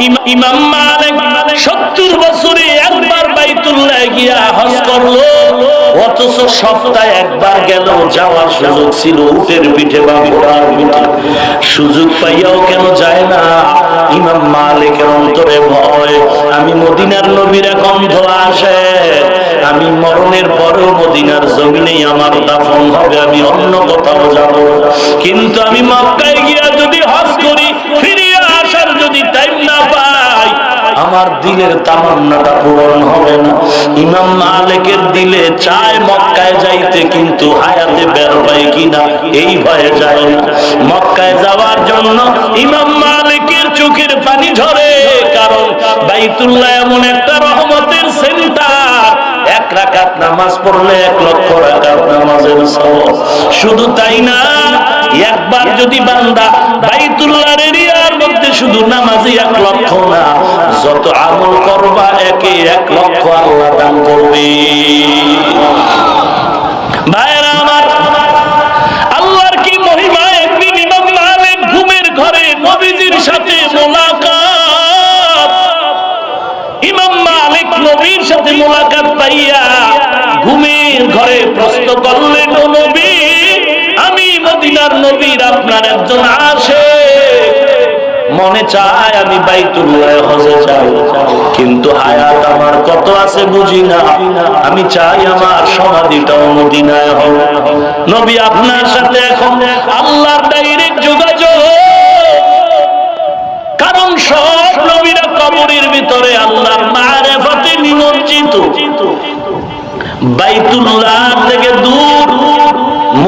ইমা- ইমাম মালিক সত্তর বছরে একবার বাইতুল্লাহ গিয়া হজ করল, অথচ সপ্তাহে একবার গেল, যাওয়ার সুযোগ ছিল, উটের পিঠে বা ঘোড়ার পিঠে। সুযোগ পাইয়াও কেন যায় না? ইমাম মালিকের অন্তরে ভয়, আমি মদিনার নবীরা গন্ধ আসে। আমি মরণের পরেও মদিনার জমিনেই আমার দাফন হবে, আমি অন্য কোথাও যাব। কিন্তু আমি মক্কায় গিয়া আমার দিলের তামান্নাটা পূরণ হবে না। ইমাম মালিকের দিলে চায় মক্কায় যাইতে, কিন্তু হায়াতে বের হয় কিনা, এই ভয়ে যায় না। মক্কায় যাওয়ার জন্য ইমাম মালিকের চোখের পানি ঝরে, কারণ বাইতুল্লাহ এমন একটা রহমতের সেন্টার। এক রাকাত নামাজ পড়লে এক লক্ষ রাকাত নামাজের সওয়াব। শুধু তাই না একবার যদি বান্দা বাইতুল্লাহর এরিয়ার মধ্যে শুধু নামাজই এক লক্ষ না, যত আমল করবা একে এক লক্ষ আল্লাহ দান করবে। ভাইরা আমার কি মহিমা ঘুমের ঘরে সাথে মোলাকাত? নবীর সাথে ঘুমের ঘরে প্রশ্ন মদিনার নবীর আপনার একজন আসে মনে চায় আমি বাইতুল্লাহ হজে চাই কিন্তু হায়াত আমার কত আছে বুঝি না। আমি চাই আমার সমাধিটাও মদিনায় হোক। নবী আপনার সাথে এখন আল্লাহর ডাইরেক্ট যোগাযোগ কারণ সব নবীরা কবরের ভিতরে আল্লাহর মারেফতে নিমজ্জিত। বাইতুল্লাহ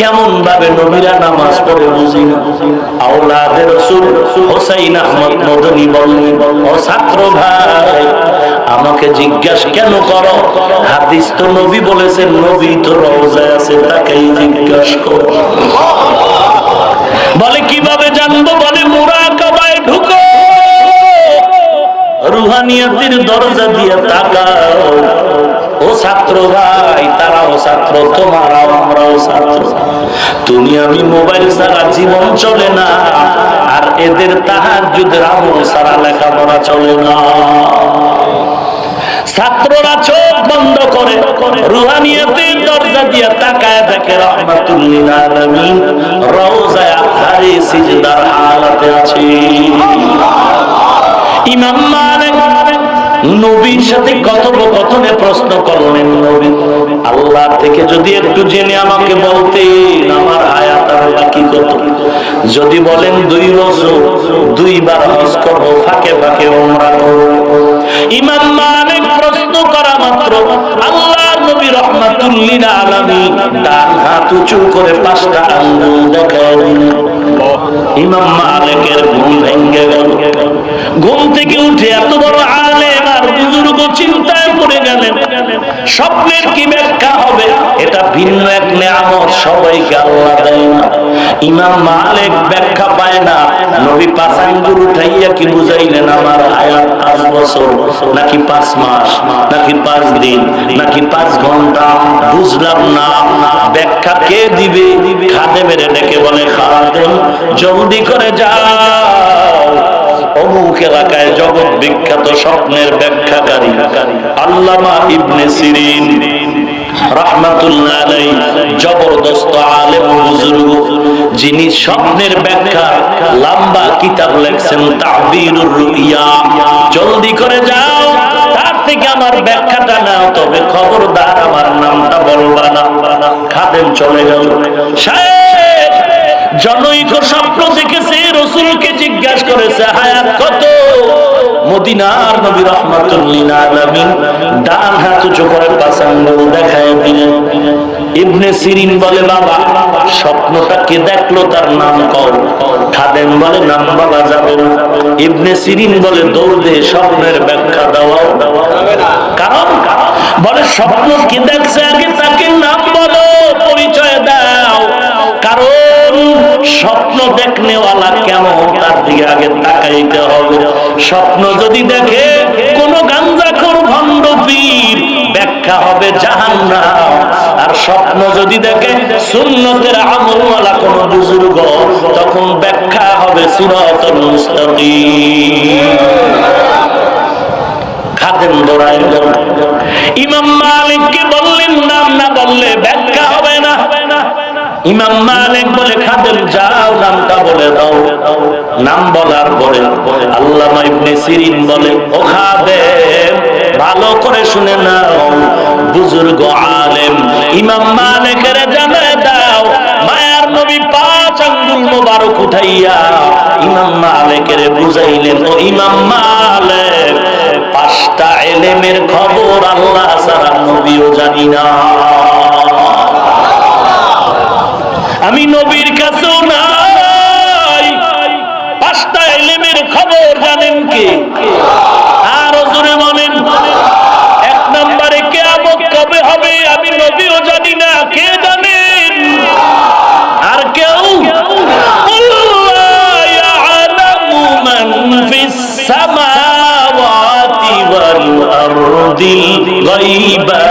কেমন ভাবে নবীরা নামাজ পড়ে বুঝি হোসাইন আহমদ মদনী ও ছাত্র ভাই, আমাকে জিজ্ঞাস কেন করো? হাদিস তো নবী বলেছেন, নবী তো আছে, তাকেই জিজ্ঞাস করো। বলে, কীভাবে জানব? বলে মুরাকাবায় ঢুকো। রুহানিয়াতের দরজা দিয়ে তাকাও। ও ছাত্র ভাই ছাত্র, তোমারাও আমরাও ছাত্র। তুমি আমি মোবাইল ছাড়া জীবন চলে না, আর এদের তাহার যুদ্ধের আমল ছাড়া লেখাপড়া চলে না। ছাত্ররা চোখ বন্ধ করে রুহানিয়াতের দরজা দিয়ে তাকায় দেখে রহমাতুল্লিল রওজায় আখারে সিজদার হালাতে আছে। ইমাম মালিক নবীর সাথে কথোপকথনে প্রশ্ন করলেন, নবী, আল্লাহ থেকে যদি একটু জেনে আমাকে বলতেন, আমার হায়াত আর বাকি কত? যদি বলেন, দুই বছর দুইবার হজ করব, ফাঁকে ফাঁকে ওমরা করব। ইমাম মালিক প্রশ্ন করা মাত্র আল্লাহর নবী রহমাতুল্লিল আলামিন ডান হাত উঁচু করে পাঁচটা আঙ্গুল দেখায় দিলেন। ইমাম মালিকের ঘুম ভেঙে গেল। ঘুম থেকে উঠে এত স্বপ্নের কি ব্যাখ্যা হবে? এটা ভিন্ন এক নিয়ামত, সবাইকে আল্লাহ দেয় না। ইমাম মালিক ব্যাখ্যা পায় না। নবী পাঁচ আঙ্গুর উঠাইয়া কি বুঝাইলেন, আমার হায়াত পাঁচ বছর, নাকি পাঁচ মাস, নাকি পাঁচ দিন, নাকি পাঁচ ঘণ্টা? বুঝলাম না। ব্যাখ্যা কে দিবে? খাদেমের ডেকে বলে, খাদেম, জলদি করে যাও অমুক এলাকায় জগৎ বিখ্যাত স্বপ্নের ব্যাখ্যাকারী আল্লামা ইবনে সিরিন জবরদস্ত আলেম যিনি স্বপ্নের কিতাব জলদি করে যাও, তার থেকে আমার ব্যাখ্যাটা নাও, তবে খবরদার আমার নামটা বলবা না। খাদেম চলে গেল। জনৈক স্বপ্ন দেখেছে, রসুলকে জিজ্ঞাসা করেছে, হায়াত কত? মদিনার নবী আলামিন ডান হাত উঁচু করে দেখায় দিলেন। ইবনে সিরিন বলে, বাবা, স্বপ্নটা কে দেখল তার নাম কও? খাদেম বলে, নাম যাবে না। ইবনে সিরিন বলে, দৌড় স্বপ্নের ব্যাখ্যা কারণ বলে, স্বপ্ন কে দেখছে আগে তাকে নাম বলো স্বপ্ন দেখনেওয়ালা কেমন তার দিকে আগে তাকাইতে হবে? স্বপ্ন যদি দেখে কোন গাঞ্জাখোর ভণ্ড পীর ব্যাখ্যা হবে জাহান্নাম। আর স্বপ্ন যদি দেখে সুন্নতের আমলওয়ালা কোন বুজুর্গ, তখন ব্যাখ্যা হবে সিরাতুল মুস্তাকিম। খাদেম দৌড়ায় ইমাম মালিককে বললেন নাম না বললে ব্যাখ্যা হবে না ইমাম মালিক বলে, খাদেম, যাও, নামটা বলে দাও। নাম বলার পরে আল্লামা ইবনে সিরিন বলে, ও খাদেম, ভালো করে শুনে নাও, বুজুর্গ আলেম, ইমাম মালিকের জানায় দাও, মায়ার নবী পাঁচ আঙ্গুল মোবারক উঠাইয়া ইমাম মালিকের বুঝাইলেন, ও ইমাম মালিক, পাঁচটা এলেমের খবর আল্লাহ গায়বা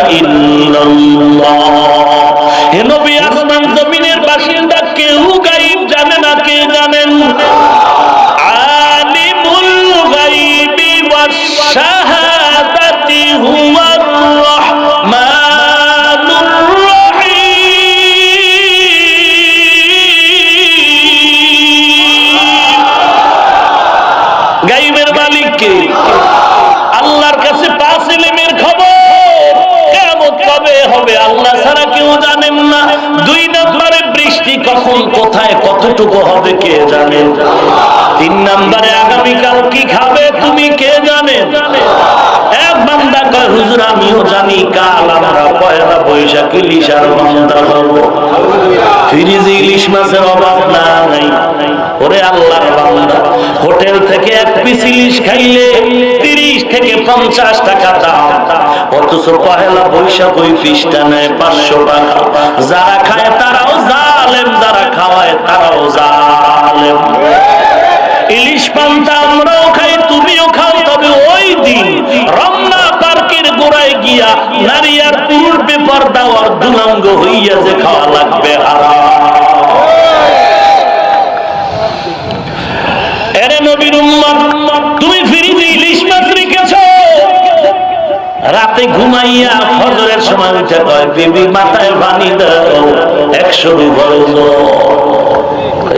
কখন কোথায় কতটুকু হবে কে জানেন তিন নম্বরে আগামীকাল কি খাবে তুমি কে জানে? এক বান্দা কয়, হুজুর, আমিও জানি, কাল আমরা পয়লা বৈশাখ ইলিশ আর বান্দা হব। ফ্রিজে ইলিশ মাছের অভাব নাই। ওরে আল্লাহর বান্দা, হোটেল থেকে এক পিস ইলিশ খাইলে তিরিশ থেকে পঞ্চাশ টাকা দাম। অথচ পহেলা বৈশাখ ওই পিসটা নেয় পাঁচশো টাকা। যারা খায় তারাও জালেম, যারা খাওয়ায় তারাও জালেম। ইলিশ পান্তা আমরাও খাই, তুমিও খাও, তবে ওই দিন রমনা পার্কের গোড়ায় গিয়া নারী আর পুরুষ পেপার দেওয়ার দুলাঙ্গ হইয়া যে খাওয়া রাতে ঘুমাইয়া ফজরের সময় উঠে কয়, বিবি, মাথায় পানি দাও, একশো রুপরে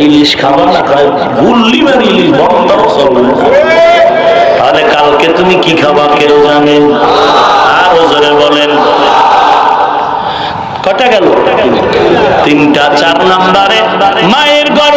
ইলিশ খাবা না? কয়, গুল্লি মারি ইলিশ, বন্ধ চলবে তাহলে কালকে তুমি কি খাবা কেউ জানে? আরও জোরে বলেন, কটা গেল? তিনটা, চার নাম্বারে, মায়ের বাচ্চাটা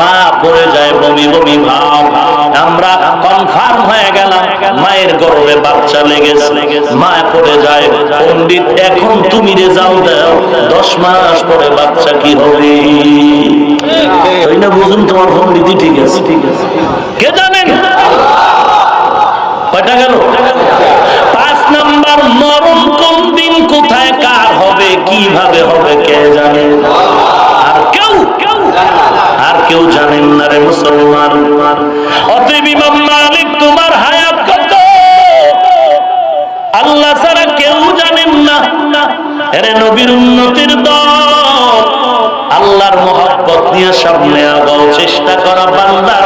মা পড়ে যায় বমি বমি ভাব। আমরা কনফার্ম হয়ে গেলাম, মায়ের গর্ভে বাচ্চা লেগেছে। মা পড়ে যায়, পণ্ডিত, এখন তুমি রেজাল্ট দাও দশ মাস পরে বাচ্চা কি হবে? ওই না বুঝুন, তোমার পণ্ডিতই ঠিক আছে। ঠিক আছে কে জানেন? কয়টা গেল? পাঁচ নাম্বার, মরণ কোন দিন, কোথায়, কার হবে, কীভাবে হবে, কে জানে? আর কেউ কেউ? আর কেউ জানেন না রে মুসলমান। মালিক, তোমার হায়াত কত? আল্লাহ ছাড়া কেউ জানেন না। এরে নবীর উন্নতির দল। আল্লাহর মহব্বত নিয়ে সামনে আগাও, চেষ্টা করা বান্দা